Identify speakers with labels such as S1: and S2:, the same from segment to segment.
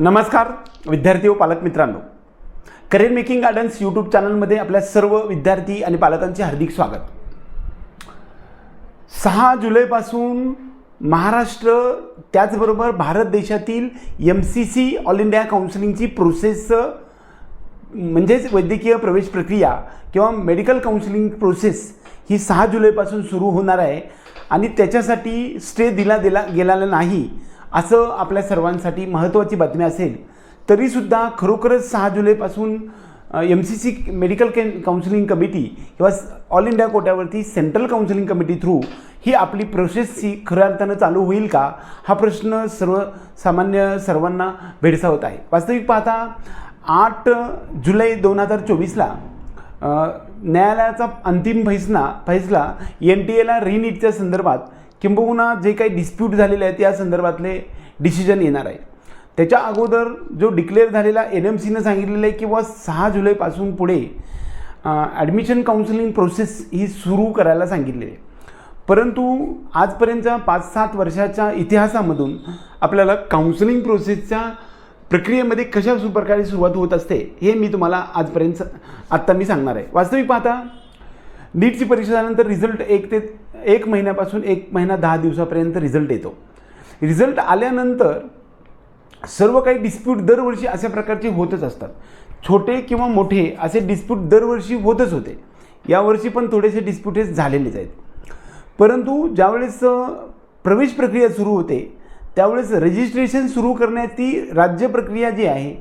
S1: नमस्कार विद्यार्थी व पालक मित्रांनो. करिअर मेकिंग गार्डन्स यूट्यूब चॅनलमध्ये आपल्या सर्व विद्यार्थी आणि पालकांचे हार्दिक स्वागत. सहा जुलैपासून महाराष्ट्र त्याचबरोबर भारत देशातील M C C all India काउन्सिलिंगची process म्हणजेच वैद्यकीय प्रवेश प्रक्रिया किंवा मेडिकल काउन्सिलिंग प्रोसेस ही सहा जुलैपासून सुरू होणार आहे. आणि त्याच्यासाठी स्टे दिला दिला गेलेला नाही. असं आपल्या सर्वांसाठी महत्त्वाची बातमी असेल तरीसुद्धा खरोखरच सहा जुलैपासून M C C medical can counselling committee किंवा ऑल इंडिया कोट्यावरती सेंट्रल काउन्सिलिंग कमिटी थ्रू ही आपली प्रोसेसची खऱ्या अर्थानं चालू होईल का हा प्रश्न सर्वसामान्य सर्वांना भेडसावत आहे. वास्तविक पाहता आठ जुलै दोन हजार चोवीसला न्यायालयाचा अंतिम फैसला फैसला एन टी एला रिनीटच्या संदर्भात किंबहुना जे काही डिस्प्यूट झालेले आहेत या संदर्भातले डिसिजन येणार आहे त्याच्या अगोदर जो डिक्लेअर झालेला एन एम सीनं सांगितलेलं आहे की सहा जुलैपासून पुढे ॲडमिशन काउन्सिलिंग प्रोसेस ही सुरू करायला सांगितलेली आहे. परंतु आजपर्यंतच्या पाच सात वर्षाच्या इतिहासामधून आपल्याला काउन्सिलिंग प्रोसेसच्या प्रक्रियेमध्ये कशा प्रकारे सुरुवात होत असते हे मी तुम्हाला आजपर्यंत आत्ता मी सांगणार आहे. वास्तविक पाहता नीटची परीक्षा झाल्यानंतर रिझल्ट एक ते एक महिन्यापासून एक महिना दहा दिवसापर्यंत रिझल्ट येतो. रिझल्ट आल्यानंतर सर्व काही डिस्प्यूट दरवर्षी अशा प्रकारचे होतच असतात. छोटे किंवा मोठे असे डिस्प्यूट दरवर्षी होतच होते. यावर्षी पण थोडेसे डिस्प्यूटेस झालेलेच आहेत. परंतु ज्यावेळेस प्रवेश प्रक्रिया सुरू होते त्यावेळेस रजिस्ट्रेशन सुरू करण्याची राज्य प्रक्रिया जी आहे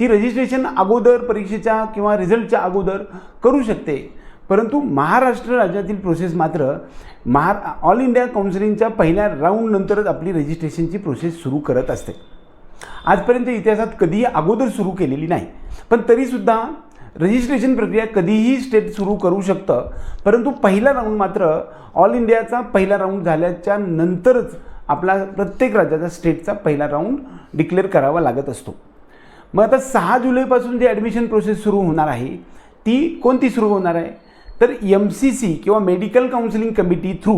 S1: ती रजिस्ट्रेशन अगोदर परीक्षेच्या किंवा रिझल्टच्या अगोदर करू शकते. परंतु महाराष्ट्र राज्यातील प्रोसेस मात्र महा ऑल इंडिया काउन्सिलिंगच्या पहिल्या राऊंडनंतरच आपली रजिस्ट्रेशनची प्रोसेस सुरू करत असते. आजपर्यंत इतिहासात कधीही अगोदर सुरू केलेली नाही. पण तरीसुद्धा रजिस्ट्रेशन प्रक्रिया कधीही स्टेट सुरू करू शकतं. परंतु पहिला राऊंड मात्र ऑल इंडियाचा पहिला राऊंड झाल्याच्या नंतरच आपला प्रत्येक राज्याचा स्टेटचा पहिला राऊंड डिक्लेअर करावा लागत असतो. मग आता सहा जुलैपासून जी ॲडमिशन प्रोसेस सुरू होणार आहे ती कोणती सुरू होणार आहे? तर एम सी सी किंवा medical counselling committee through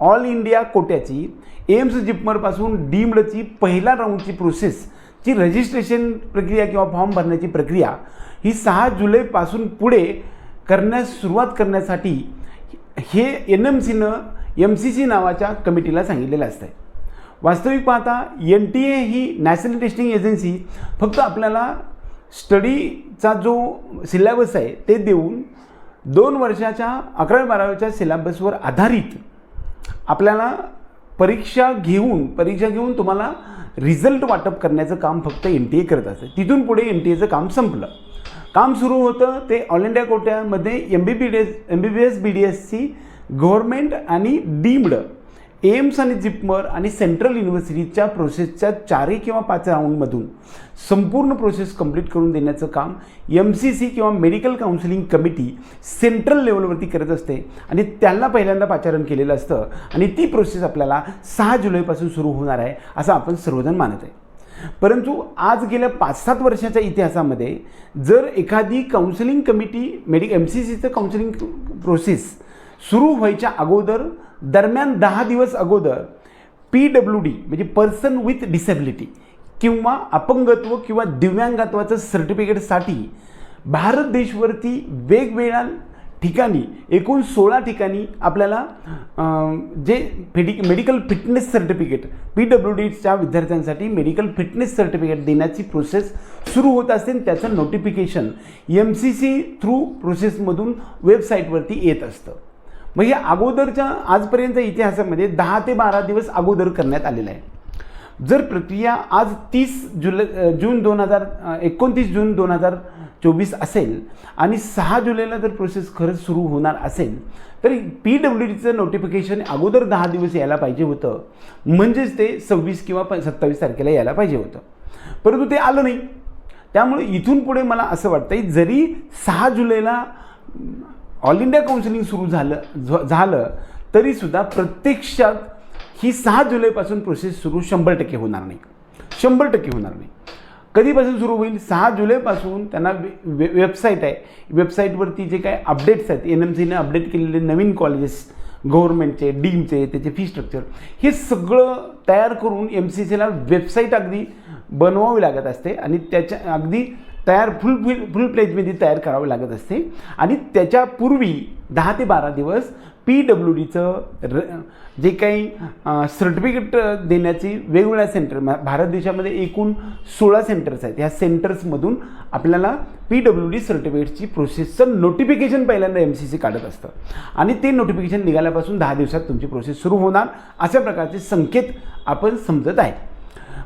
S1: all India कोट्याची AIIMS जिपमरपासून डीम्डची पहिला राऊंडची प्रोसेसची रजिस्ट्रेशन प्रक्रिया किंवा फॉर्म भरण्याची प्रक्रिया ही सहा जुलैपासून पुढे करण्यास सुरुवात करण्यासाठी हे एन एम सीनं एम सी सी नावाच्या कमिटीला सांगितलेलं असतं आहे वास्तविक पाहता एन टी ए ही नॅशनल टेस्टिंग एजन्सी फक्त आपल्याला स्टडीचा जो सिलेबस आहे ते देऊन दोन वर्षाच्या अकरावी बारावीच्या सिलेबसवर आधारित आपल्याला परीक्षा घेऊन परीक्षा घेऊन तुम्हाला रिझल्ट वाटप करण्याचं काम फक्त एन टी ए करत असते. तिथून पुढे एन टी एचं काम संपलं. काम सुरू होतं ते all India कोट्यामध्ये M B B D S M B B S B D एसची गव्हर्मेंट आणि डीम्ड एम्स आणि जिपमर आणि सेंट्रल युनिव्हर्सिटीच्या प्रोसेसच्या चारही किंवा पाच राऊंडमधून संपूर्ण प्रोसेस कंप्लीट करून देण्याचं काम एम सी सी किंवा मेडिकल काउन्सिलिंग कमिटी सेंट्रल लेवलवरती करत असते आणि त्यांना पहिल्यांदा पाचारण केलेलं असतं आणि ती प्रोसेस आपल्याला सहा जुलैपासून सुरू होणार आहे असं आपण सर्वजण मानत आहे. परंतु आज गेल्या पाच सात वर्षाच्या इतिहासामध्ये जर एखादी counselling committee medic M C सीचं काउन्सिलिंग प्रोसेस सुरू व्हायच्या अगोदर दरम्यान दहा दिवस अगोदर पी डब्ल्यू डी म्हणजे पर्सन विथ डिसेबिलिटी किंवा अपंगत्व किंवा दिव्यांगत्वाचं सर्टिफिकेटसाठी भारत देशवरती वेगवेगळ्या ठिकाणी एकूण सोळा ठिकाणी आपल्याला जे फिडि medical fitness certificate P W डीच्या विद्यार्थ्यांसाठी मेडिकल फिटनेस सर्टिफिकेट देण्याची प्रोसेस सुरू होत असते आणि त्याचं notification M C C through प्रोसेसमधून वेबसाईटवरती येत असतं. मग हे अगोदरच्या आजपर्यंत इतिहासामध्ये दहा ते बारा दिवस अगोदर करण्यात आलेलं आहे. जर प्रक्रिया आज तीस जुलै जून दोन हजार एकोणतीस जून दोन हजार चोवीस असेल आणि सहा जुलैला जर प्रोसेस खरंच सुरू होणार असेल तर पी डब्ल्यू डीचं नोटिफिकेशन अगोदर दहा दिवस यायला पाहिजे होतं. म्हणजेच ते सव्वीस किंवा प सत्तावीस तारखेला यायला पाहिजे होतं. परंतु ते आलं नाही. त्यामुळे इथून पुढे मला असं वाटतं जरी सहा जुलैला ऑल इंडिया काउन्सिलिंग सुरू झालं झालं तरीसुद्धा प्रत्यक्षात ही सहा जुलैपासून प्रोसेस सुरू शंभर टक्के होणार नाही. शंभर टक्के होणार नाही. कधीपासून सुरू होईल? सहा जुलैपासून त्यांना वे वेबसाईट आहे. वेबसाईटवरती जे काही अपडेट्स आहेत एन एम सीने अपडेट केलेले नवीन कॉलेजेस गव्हर्नमेंटचे डीमचे त्याचे फी स्ट्रक्चर हे सगळं तयार करून एम सी सीला वेबसाईट अगदी बनवावी लागत असते आणि त्याच्या अगदी तयार फुल फुल फुल प्लेजमध्ये तयार करावं लागत असते. आणि त्याच्यापूर्वी दहा ते बारा दिवस पी डब्ल्यू डीचं र जे काही सर्टिफिकेट देण्याची वेगवेगळ्या सेंटर भारत देशामध्ये एकूण सोळा सेंटर्स आहेत. ह्या सेंटर्समधून आपल्याला पी डब्ल्यू डी सर्टिफिकेटची प्रोसेसचं नोटिफिकेशन पहिल्यांदा एम सी सी काढत असतं. आणि ते नोटिफिकेशन निघाल्यापासून दहा दिवसात तुमची प्रोसेस सुरू होणार. अशा प्रकारचे संकेत आपण समजत आहे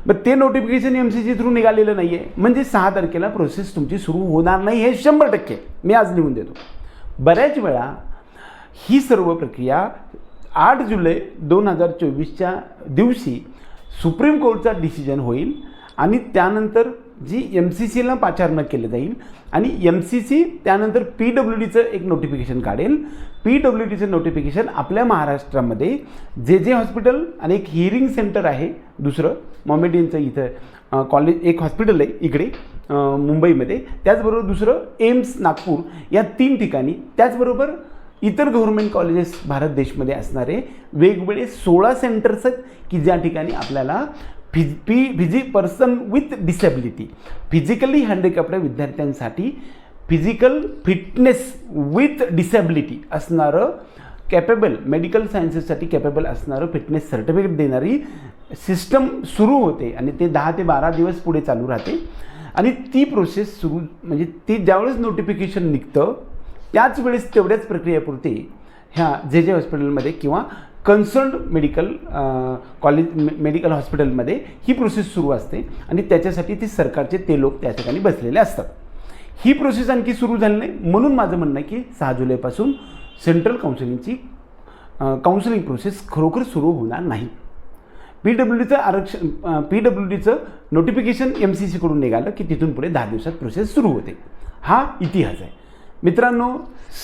S1: मग ते notification M C C through निघालेलं नाही आहे म्हणजे सहा तारखेला प्रोसेस तुमची सुरू होणार नाही हे शंभर टक्के. मी आज लिहून देतो. बऱ्याच वेळा ही सर्व प्रक्रिया आठ जुलै दोन हजार चोवीसच्या दिवशी सुप्रीम कोर्टचा डिसिजन होईल आणि त्यानंतर जी एम सी सीला पाचारणं केलं जाईल आणि एम सी सी त्यानंतर पी डब्ल्यू डीचं एक नोटिफिकेशन काढेल. पी डब्ल्यू डीचं नोटिफिकेशन आपल्या महाराष्ट्रामध्ये जे जे हॉस्पिटल आणि एक हिअरिंग सेंटर आहे दुसरं मॉमेडियनचं इथं कॉलेज एक हॉस्पिटल आहे इकडे मुंबईमध्ये त्याचबरोबर दुसरं एम्स नागपूर या तीन ठिकाणी त्याचबरोबर इतर गव्हर्मेंट कॉलेजेस भारत देशमध्ये असणारे वेगवेगळे सोळा सेंटर्स आहेत की ज्या ठिकाणी आपल्याला फिज P Fiji person with disability physically handicapped विद्यार्थ्यांसाठी फिजिकल फिटनेस विथ डिसेबिलिटी असणारं कॅपेबल मेडिकल सायन्सेससाठी कॅपेबल असणारं फिटनेस सर्टिफिकेट देणारी सिस्टम सुरू होते आणि ते दहा ते बारा दिवस पुढे चालू राहते. आणि ती प्रोसेस सुरू म्हणजे ती ज्यावेळेस नोटिफिकेशन निघतं त्याच वेळेस तेवढ्याच प्रक्रियेपुरते ह्या जे जे हॉस्पिटलमध्ये किंवा कन्सर्न्ड मेडिकल कॉलेज मे मेडिकल हॉस्पिटलमध्ये ही प्रोसेस सुरू असते आणि त्याच्यासाठी ते सरकारचे ते लोक त्या ठिकाणी बसलेले असतात. ही प्रोसेस आणखी सुरू झाली नाही. म्हणून माझं म्हणणं आहे की सहा जुलैपासून सेंट्रल काउन्सिलिंगची काउन्सिलिंग प्रोसेस खरोखर सुरू होणार नाही. पी डब्ल्यू डीचं आरक्षण पी डब्ल्यू डीचं नोटिफिकेशन एम सी सीकडून निघालं की तिथून पुढे दहा दिवसात प्रोसेस सुरू होते. हा इतिहास आहे. मित्रांनो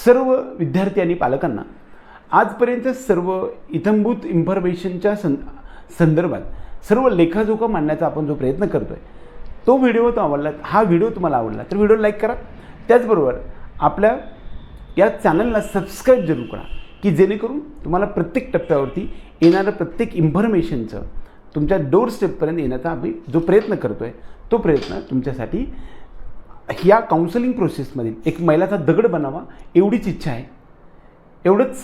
S1: सर्व विद्यार्थी आणि पालकांना आजपर्यंत सर्व इथंभूत इन्फॉर्मेशनच्या सं संदर्भात सर्व लेखाजोखा मांडण्याचा आपण जो प्रयत्न करतो आहे तो व्हिडिओ तो आवडला हा व्हिडिओ तुम्हाला आवडला तर व्हिडिओ लाईक करा. त्याचबरोबर आपल्या या चॅनलला सबस्क्राईब जरूर करा की जेणेकरून तुम्हाला प्रत्येक टप्प्यावरती येणारं प्रत्येक इन्फॉर्मेशनचं तुमच्या डोर स्टेपपर्यंत येण्याचा आम्ही जो प्रयत्न करतो आहे तो प्रयत्न तुमच्यासाठी ह्या काउन्सिलिंग प्रोसेसमधील एक मैलाचा दगड बनावा एवढीच इच्छा आहे. एवढंच